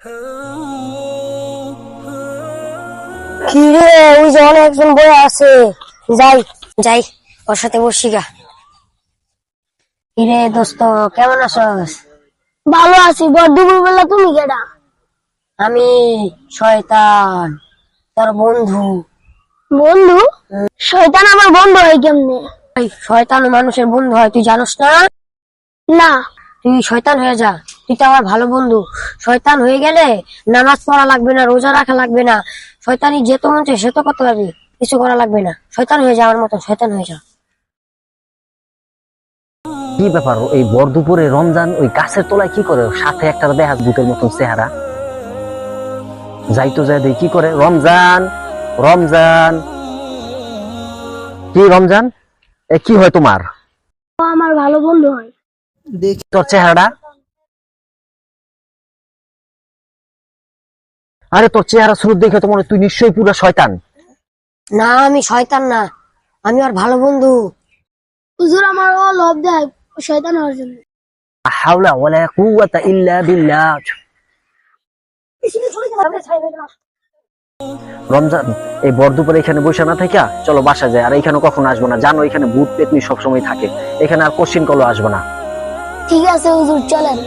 কি রে ওই যে অনেক একজন বয়ে আছে। যাই যাই ওর সাথে বসি গা। কি রে দোস্ত কেমন আছস? ভালো আছি বড় দুপুর বেলা তুমি কেডা? আমি শয়তান তোর বন্ধু। বন্ধু? শয়তান আমার বন্ধু হয় কেমনে? শয়তান মানুষের বন্ধু হয় তুই জানোস না? না। তুই শয়তান হয়ে যা। তো আমার ভালো বন্ধু। শয়তান হয়ে গেলে নামাজ পড়া লাগবে না রোজা রাখা লাগবে না। শয়তানি যেত মন সে তো করতে পারবি কিছু করা লাগবে না। শয়তান হয়ে যা আমার মতন শয়তান হয়ে যা। কি ব্যাপার এই বর দুপুরে রমজান ওই গাছের তলায় কি করে? সাথে একটা দেখা ভূতের মতন চেহারা। যাই তো যাই কি করে? রমজান রমজান। কি রমজান? এ কি হয় তোমার? ও আমার ভালো বন্ধু হয়। তোর চেহারাটা। আরে তোর চেহারা শুরু দেখে তো মনে তুই নিশ্চয়ই পুরো শয়তান। না আমি শয়তান না। আমি আর ভালো বন্ধু। হুজুর আমার ও লোভ দেয় শয়তান হওয়ার জন্য। হাওলা ওয়ালা কুওয়াতা ইল্লা বিল্লাহ। রমজান এই বর এখানে বসে না থেকে চলো বাসা যায় আর এখানে কখনো আসব না। জানো এখানে ভূত পেতনি সবসময় থাকে। এখানে আর কোশ্চিন কলো আসব না। ঠিক আছে হুজুর চলেন।